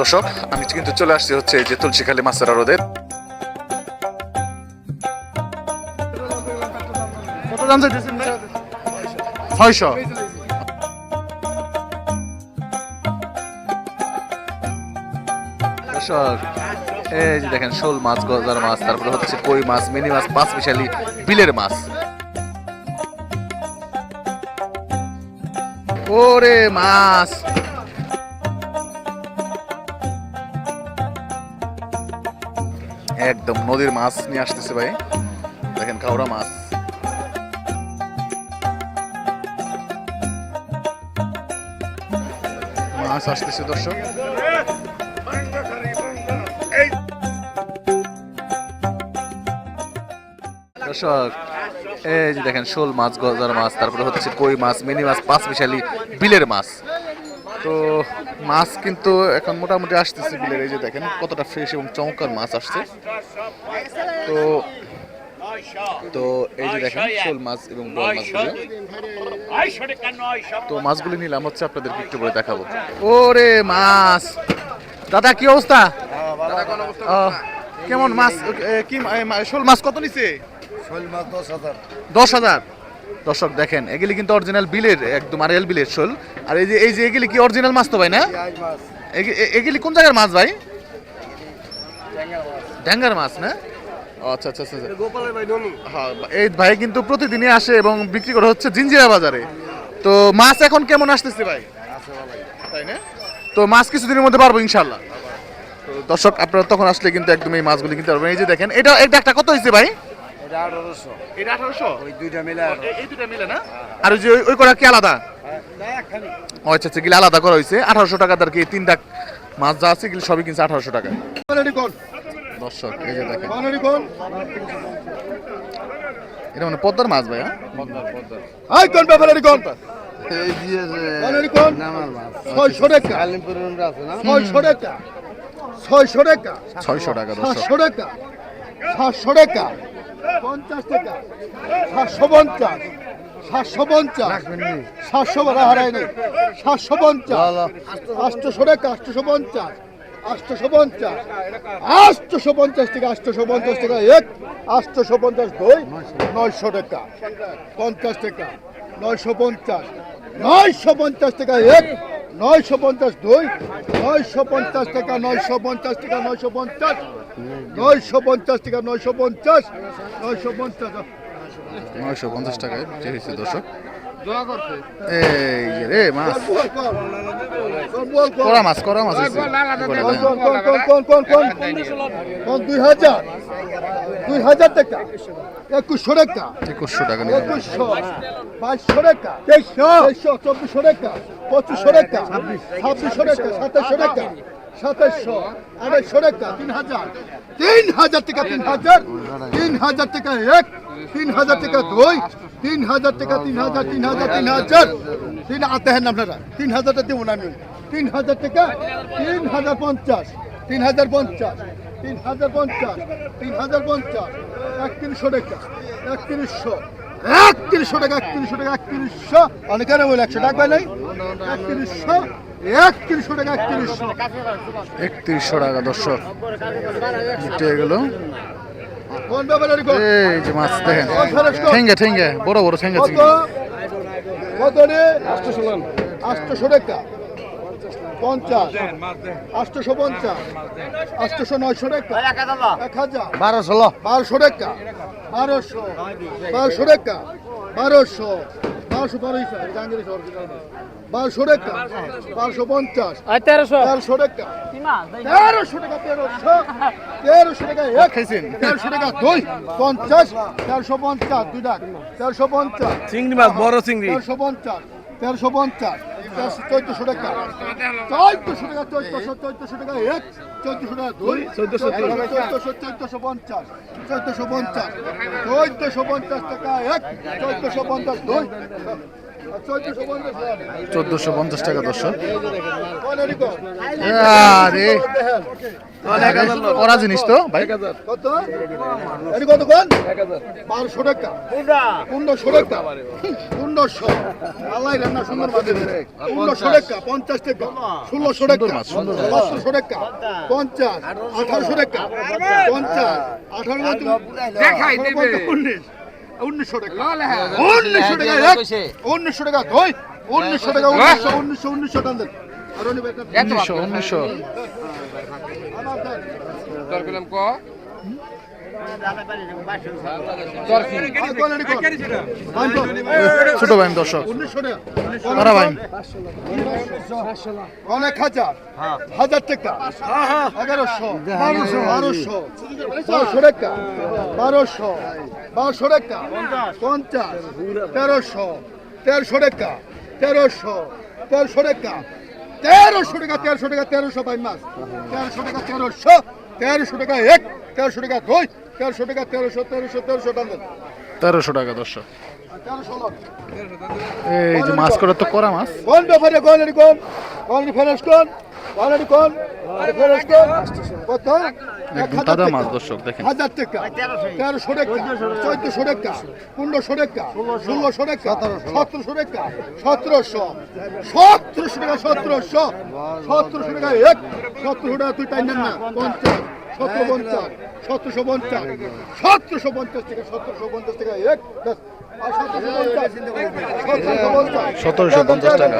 দর্শক আমি কিন্তু চলে আসছি হচ্ছে যে তুলসীখালী মাছের রোদে কত দাম চাইতেছেন ছয়শো। দর্শক এই যে দেখেন শোল মাছ গজার মাছ তারপরে হচ্ছে কই মাছ মিনি মাছ পাঁচ মিশালি বিলের মাছ। ওরে মাছ! একদম নদীর মাছ নিয়ে আসতেছে ভাই। দেখেন কাউরা মাছ। মাছ আসতেছে, দর্শক। দর্শক, এই যে দেখেন শোল মাছ, গজার মাছ, তারপরে হচ্ছে কই মাছ, মিনি মাছ, পাঁচ মিশালি বিলের মাছ। তো মাছ কিন্তু এখন মোটামুটি আসতেছে বিলের এই যে দেখেন কতটা ফ্রেশ এবং চমৎকার মাছ আসছে। তো তো এই যে দেখেন শোল মাছ এবং বড় মাছগুলো তো মাছগুলি নিলাম হচ্ছে আপনাদেরকে একটু করে দেখাবো। ওরে মাছ! দাদা কি অবস্থা? কেমন মাছ? কি শোল মাছ কত নিছে? শোল মাছ দশ হাজার। দশ হাজার? দর্শক দেখেন এগুলি কিন্তু অরিজিনাল বিলের একদম আরিয়াল বিলের শোল। আর এই যে এই যে এগুলি কি অরিজিনাল মাছ তো ভাই না? এগুলি কোন জায়গার মাছ ভাই? ড্যাঙ্গার মাছ। না? আচ্ছা আচ্ছা আচ্ছা আচ্ছা। হ্যাঁ এই ভাই কিন্তু প্রতিদিনই আসে এবং বিক্রি করা হচ্ছে জিঞ্জিরা বাজারে। তো মাছ এখন কেমন আসতেছে ভাই? তাই না? তো মাছ কিছুদিনের মধ্যে পারব ইনশাল্লাহ তো দর্শক আপনারা তখন আসলে কিন্তু একদম এই মাছগুলি কিনতে পারবেন। এই যে দেখেন এটা এটা একটা কত হয়েছে ভাই? এটা আঠারোশো। এটা আঠারোশো? ওই দুইটা মিলে এই দুটা মিলে না? আর ওই যে ওই- ওই করা কি আলাদা? ও আচ্ছা আচ্ছা গিলে আলাদা করা হয়েছে আঠারোশো টাকা তার কি তিনটা মাছ যা আছে এগুলি সবই কিনছে আঠারোশো টাকা দর্শক এই যে দেখেন। এটা মানে পদ্মার মাছ ভাই হ্যাঁ? কোন ব্যাপারে কোন? এই দিয়ে কোন কোন? নামার মাছ। ছয়শো টাকা। ছয়শো টাকা। ছয়শো টাকা। ছয়শো টাকা সাতশো টাকা। সাতশো টাকা। পঞ্চাশ টাকা। সাতশো পঞ্চাশ। সাতশো পঞ্চাশ। সাতশো হারাই নেই সাতশো পঞ্চাশ। আটশোশো টাকা, আটশোশো পঞ্চাশ। আটশোশো পঞ্চাশ। আটশোশো পঞ্চাশ টাকা, আটশোশো পঞ্চাশ টাকা এক, আটশোশো পঞ্চাশ দুই, নয়শো টাকা। পঞ্চাশ টাকা, নয়শো পঞ্চাশ। নয়শো পঞ্চাশ টাকা এক, নয়শো পঞ্চাশ দুই, নয়শো পঞ্চাশ টাকা, নয়শো পঞ্চাশ টাকা, নয়শো পঞ্চাশ। নয়শো পঞ্চাশ টাকা নয়শো পঞ্চাশ নয়শো পঞ্চাশ নয়শো পঞ্চাশ টাকায় বিক্রি হয়েছে দর্শক। এই রে মাছ। বল কর। বল কর। করা মাছ করা মাছ হয়েছে কোন কোন কোন কোন কোন কোন কোন দুই হাজার। দুই হাজার টাকা। একুশশো টাকা। একুশশো টাকা একুশশো। বাইশশো টাকা। তেইশশো। চব্বিশশো টাকা। পঁচিশশো টাকা। ছাব্বিশশো টাকা। সাতাশশো টাকা। সাতাশশো আড়াইশো টাকা, তিন হাজার। তিন হাজার টাকা, তিন হাজার তিন হাজার টাকা এক, তিন হাজার টাকা দুই, তিন হাজার টাকা, তিন হাজার তিন হাজার তিন হাজার। আতে তিন তিন হাজার টাকা, তিন হাজার পঞ্চাশ, তিন হাজার পঞ্চাশ, তিন হাজার পঞ্চাশ, তিন হাজার পঞ্চাশ, একত্রিশশো টাকা, একত্রিশশো একত্রিশশো টাকা একত্রিশশো টাকা অনেকের একশো টাকা নাই। একত্রিশশো একত্রিশশো টাকা একত্রিশশো একত্রিশশো টাকা দর্শক। বিক্রি হয়ে গেল। কোন ব্যাপারে রেখো? এই যে মাছ দেখেন। ঠেঙ্গে ঠেঙ্গে। বড় বড় ঠেঙ্গে কত? চিংড়ি কত রে? আটশোশো টাকা। পঞ্চাশ। পঞ্চাশ। নয়শো টাকা। এক হাজার। বারো বারোশো টাকা। বারোশো। বারোশো টাকা। বারোশো। বারোশো বারোশো জাহাঙ্গীর বারোশো টাকা। বারোশো পঞ্চাশ। তেরোশো? তেরোশো টাকা। তেরোশো টাকা তেরোশো। তেরোশো টাকা এক। খাইছেন তেরোশো টাকা দুই। পঞ্চাশ। তেরোশো পঞ্চাশ দুই ডাক তেরোশো পঞ্চাশ। চিংড়ি মাছ বড় চিংড়ি। তেরোশো পঞ্চাশ। তেরোশো পঞ্চাশ। চোদ্দশো টাকা। চোদ্দশো টাকা চোদ্দশো চোদ্দশো টাকা এক। চোদ্দশো টাকা দুই। চোদ্দশো। চোদ্দশো চোদ্দশো পঞ্চাশ। চোদ্দশো পঞ্চাশ। চোদ্দশো পঞ্চাশ টাকা এক। চোদ্দশো পঞ্চাশ দুই। চোদ্দশো পঞ্চাশ টাকা দর্শক। আরে। করা জিনিস তো ভাই। কত? কত কোন? বারোশো টাকা। পনেরোশো টাকা। পনেরোশো আল্লাহ রান্না সুন্দর মাঝে পনেরোশো টাকা পঞ্চাশ টাকা ষোলোশো টাকা পঞ্চাশ। আঠারোশো টাকা পঞ্চাশ আঠারো উনিশ উনিশশো টাকা। উনিশশো টাকা এক। উনিশশো টাকা দুই। উনিশশো টাকা উনিশশো উনিশশো উনিশশো টান দেন। উনিশশো উনিশশো। আমার দেন। ছোট ভাই, দর্শক। অনেক হাজার। হাজার টাকা। এগারোশো, বারোশো বারোশো। বারোশো টাকা। বারোশো বারোশো টাকা। পঞ্চাশ, তেরোশো তেরোশো টাকা। তেরোশো তেরোশো টাকা। তেরোশো টাকা তেরোশো টাকা, তেরোশো বাই মাস তেরোশো টাকা, তেরোশো। তেরোশো টাকা এক, তেরোশো টাকা দুই। তেরোশো টাকা তেরোশো তেরোশো তেরোশো টাকা তেরোশো টাকা দর্শক এই যে মাছ করে তো করা মাছ। কোন ব্যাপারে কোন এটি কোন? কোন ফেরস কোন? কোন এটি কোন? ফেরস কোন? কত? এক একদম হাজার তাজা টাকা। মাছ দর্শক দেখেন। হাজার টাকা। তেরোশো টাকা চোদ্দশো টাকা পনেরোশো টাকা ষোলোশো টাকা সতেরোশো টাকা সতেরোশো। সতেরোশো টাকা সতেরোশো। সতেরোশো টাকা এক সতেরোশো টাকা তুই টাইম না পঞ্চাশ। সতেরো পঞ্চাশ। সতেরোশো পঞ্চাশ সতেরোশো পঞ্চাশ টাকা সতেরোশো পঞ্চাশ টাকা এক সতেরোশো পঞ্চাশ টাকা।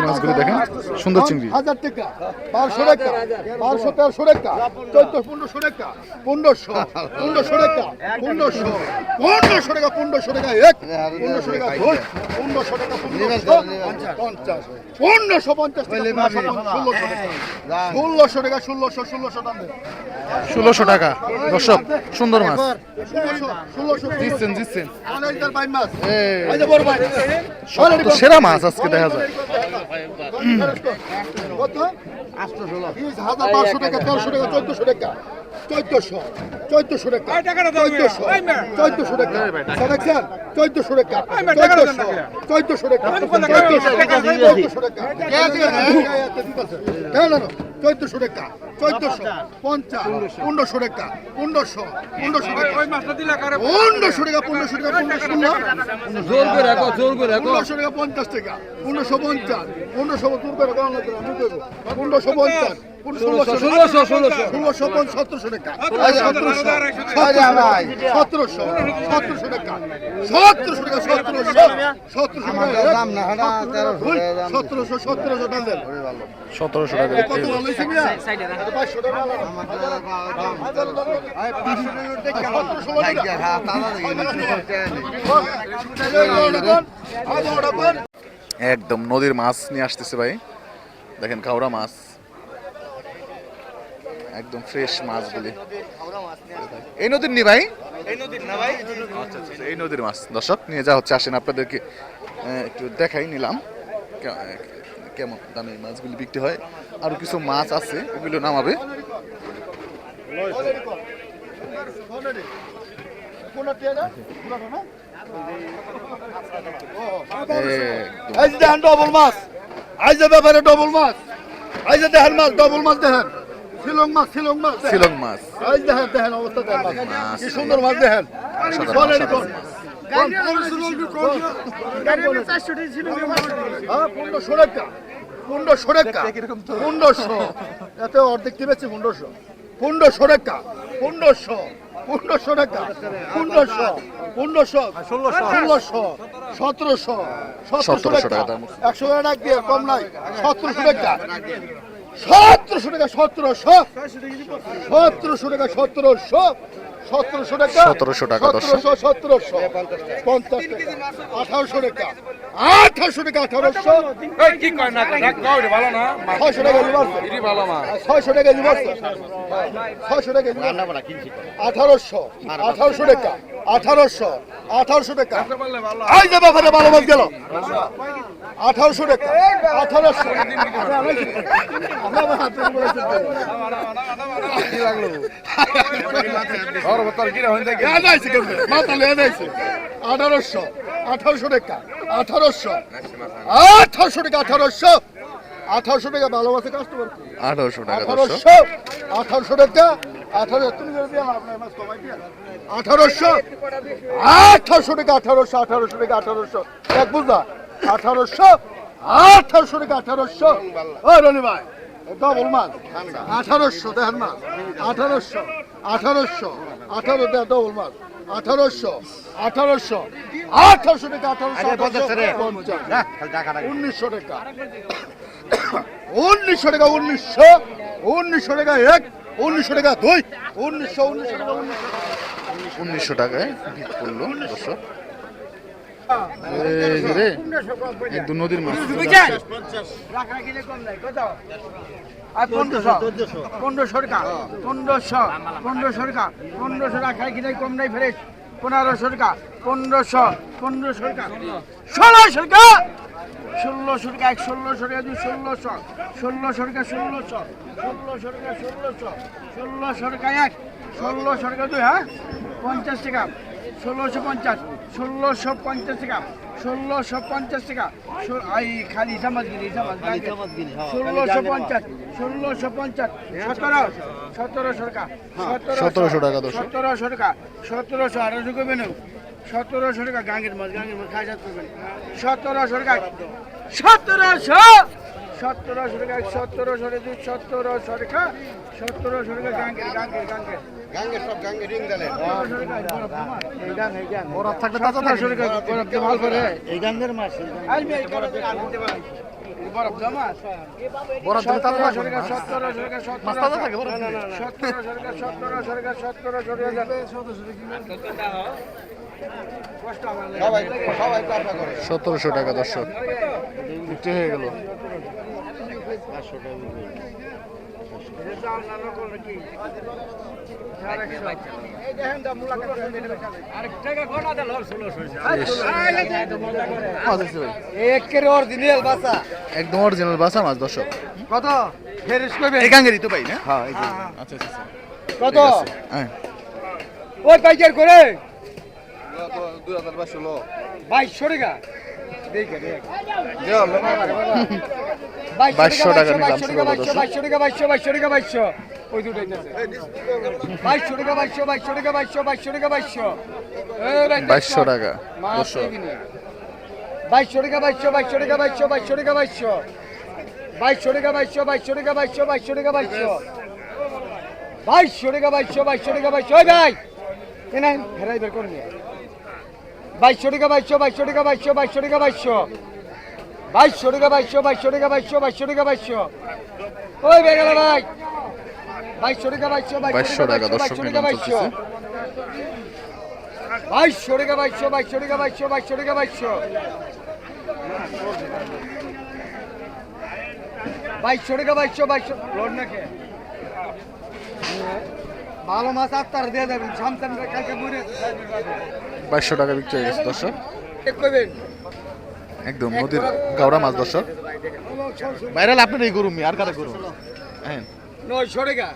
মাছগুলো দেখেন সুন্দর চিংড়ি হাজার বারোশো বারোশো তেরোশো চোদ্দ পনেরোশো টাকা পনেরোশো পনেরোশো টাকা পনেরোশো পনেরোশো টাকা পনেরোশো টাকা এক পনেরোশো টাকা দুই পনেরোশো টাকা পনেরোশো পঞ্চাশ পনেরোশো পঞ্চাশ টাকা ষোলোশো টাকা ষোলোশো টাকা ষোলোশো ষোলোশো টাকা। দর্শক সুন্দর মাছ। দিচ্ছেন দিচ্ছেন। জিতছেন জিতছেন সেরা মাছ আজকে দেখা যায়। কত বিশ হাজার পাঁচশো টাকা টাকা চোদ্দশো টাকা। চোদ্দশো। চোদ্দশো টাকা চোদ্দশো। চোদ্দশো টাকা দেখছেন চোদ্দশো টাকা চোদ্দশো। চোদ্দশো টাকা চোদ্দশো টাকা চোদ্দশো টাকা চোদ্দশো টাকা চোদ্দশো। পঞ্চাশ। পনেরোশো। টাকা পনেরোশো। পনেরোশো টাকা পনেরোশো টাকা পনেরোশো টাকা পনেরোশো জোর করে রাখো জোর করে রাখো। পনেরোশো টাকা পঞ্চাশ টাকা। পনেরোশো পঞ্চাশ। পনেরোশো পনেরোশো পঞ্চাশ। ষোলোশো ষোলোশো ষোলোশো ষোলোশো পঞ্চাশ সতেরোশো টাকা। সতেরোশো। সতেরোশো সতেরোশো। টাকা সতেরোশো টাকা। সতেরোশো সতেরোশো টাকা। সতেরোশো সতেরোশো টাকা সতেরোশো টাকা কত ভালো হয়েছে মিয়া এটা পাঁচশো টাকা। একদম নদীর মাছ নিয়ে আসতেছে ভাই। দেখেন কাউরা মাছ। একদম ফ্রেশ মাছগুলি এই নদীর নি ভাই? এই নদীর মাছ। দর্শক, নিয়ে যা হচ্ছে, আসেন আপনাদেরকে একটু দেখাই নিলাম। কেমন দামে মাছগুলি বিক্রি হয়। আরও কিছু মাছ আছে এগুলো নামাবে। আজ দেখেন ডবল মাছ। আজ ব্যাপারে ডবল মাছ। আজ দেখেন মাছ ডবল মাছ দেখেন। শিলং মাছ শিলং মাছ। শিলং মাছ। আজ দেখেন দেখেন অবস্থা দেখেন। কি সুন্দর মাছ দেখেন। অসাধারণ, কোন? হ্যাঁ, পনেরোশো টাকা। পনেরোশো টাকা। পনেরোশো। এত অর্ধেক টিপেছি পনেরোশো। পনেরোশো টাকা। পনেরোশো। পনেরোশো টাকা। পনেরোশো। পনেরোশো। ষোলোশো। সতেরোশো। সতেরোশো টাকা। একশো টাকা দিয়ে কম নাই। সতেরোশো টাকা। সতেরোশো টাকা সতেরোশো সতেরোশো টাকা সতেরোশো সতেরোশো টাকা? 1700 টাকা। সতেরোশো সতেরোশো। পঞ্চাশ টাকা। আঠারোশো টাকা। আঠারোশো টাকা আঠারোশো। কি কয় না ভালো না? ছয়শো টাকা ছয়শো টাকা ছয়শো টাকা আঠারোশো আঠারোশো টাকা। আঠারোশো আঠারোশো টাকা। এই যে ব্যাপারে ভালো মাছ গেল। আঠারোশো টাকা। আঠারোশো। আঠারোশো আঠারোশো টাকা আঠারোশো। আঠারোশো টাকা আঠারোশো। আঠারোশো টাকা ভালোবাসে কাস্টমার আঠারোশো টাকা আঠারোশো আঠারোশো টাকা। আঠারোশো আঠারোশো টাকা আঠারোশো আঠারোশো টাকা আঠারোশো। এক বুঝলা আঠারোশো আঠারোশো টাকা আঠারোশো। ও রনি ভাই ডবল মাছ আঠারোশো দেখেন মাছ আঠারোশো আঠারোশো। আঠারো দেয় ডবল মাছ আঠারোশো আঠারোশো আঠারোশো টাকা আঠারোশো উনিশশো টাকা। উনিশশো টাকা উনিশশো উনিশশো টাকা এক উনিশশো টাকা দুই উনিশশো উনিশশো টাকা উনিশশো উনিশশো টাকায় বিট করল দর্শক। একদম নদীর মাছ। পনেরোশো টাকা পনেরোশো পনেরোশো টাকা পনেরোশো টাকা কিনে কম নাই ফ্রেশ পনেরোশো টাকা পনেরোশো পনেরোশো টাকা। ষোলোশো টাকা? ষোলোশো টাকা এক ষোলোশো টাকা দুই ষোলোশো ষোলোশো টাকা ষোলোশো ষোলোশো টাকা ষোলোশো ষোলোশো টাকা এক ষোলোশো টাকা দুই হ্যাঁ? পঞ্চাশ টাকা ষোলোশো পঞ্চাশ। ষোলোশো পঞ্চাশ টাকা ষোলোশো পঞ্চাশ টাকা। এই খালি জামাত গিরি জামাত ষোলোশো পঞ্চাশ ষোলোশো পঞ্চাশ সতেরো সতেরোশো টাকা সতেরোশো টাকা। সতেরোশো টাকা সতেরোশো আঠারোশো করবে না সতেরোশো টাকা গাঙ্গের মাছ গাঙ্গের মাছ খাই সতেরোশো টাকা সতেরোশো সত্তর সরকা সত্তর সরে দুই সত্তর সত্তর সরকা গাঙ্গের গাঙ্গের গাঙ্গের সতেরোশো টাকা দর্শক। হয়ে গেল। পাঁচশো টাকা একদম অরিজিনাল বাসা মাছ দর্শক। কত? একাঙ্গেরই তো পাই না? হ্যাঁ আচ্ছা, আচ্ছা আচ্ছা কত? হ্যাঁ। ওই পাইকার করে? বাইশশো টাকা। দেখ বাইশশো টাকা নিলাম বাইশশো টাকা বাইশশো। বাইশশো টাকা বাইশশো ওই আছে। বাইশশো টাকা বাইশশো বাইশশো টাকা বাইশশো বাইশশো টাকা বাইশশো বাইশশো টাকা। বাইশশো টাকা বাইশশো বাইশশো টাকা বাইশশো বাইশশো টাকা বাইশশো বাইশশো টাকা বাইশশো বাইশশো টাকা বাইশশো বাইশশো টাকা বাইশশো বাইশশো টাকা বাইশশো বাইশশো টাকা বাইশশো ওই ভাই কেন ফেরাই বের করে নিয়ে বাইশশো টাকা বাইশশো বাইশশো টাকা বাইশশো বাইশশো টাকা বাইশশো বাইশশো টাকা বাইশশো বাইশশো টাকা বাইশশো বাইশশো টাকা বাইশশো ওই বের গেল ভাই বাইশশো টাকা বাইশশো বাইশশো টাকা দর্শক বাইশশো টাকা বাইশশো বাইশশো টাকা বাইশশো বাইশশো টাকা বাইশশো বাইশশো টাকা বাইশশো বাইশশো টাকা বাইশশো বাইশশো লোড না খেয়ে ভালো মাছ আত্মার দিয়ে দেবেন সামসান কালকে বাইশশো টাকা বিক্রি হয়ে গেছে দর্শক করবেন একদম নদীর গাওড়া মাছ দর্শক। বাইরাল আপনার এই গরু আর কারা গরু? হ্যাঁ। নয়শো টাকা।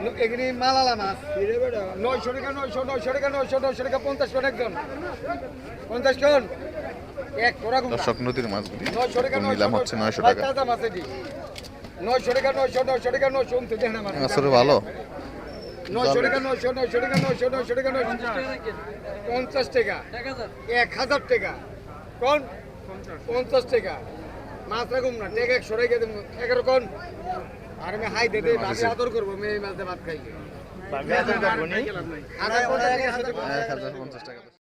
ন- মালালা মাছ। নয়শো টাকা নয়শো নয়শো টাকা নয়শো নয়শো টাকা পঞ্চাশ একজন। পঞ্চাশ জন? এক তোরা গুণ না। দর্শক নদীর মাছগুলি টাকা একদম নিলাম হচ্ছে নয়শো ভাই, টাকা। মাছ এটি। নয়শো টাকা নয়শো নয়শো টাকা নয়শো উনতে মাছ। আসলে ভালো। নয়শো টাকা নয়শো নয়শো টাকা নয়শো নয়শো টাকা নয়শো পঞ্চাশ টাকা। এক হাজার টাকা। কোন? পঞ্চাশ টাকা। মাছ রাখুন না টেক একশো রেখে দেবো একরকম আর আমি হাই দিতে মাছ আদর করব মেয়ে মাছ ভাত খাই পঞ্চাশ টাকা।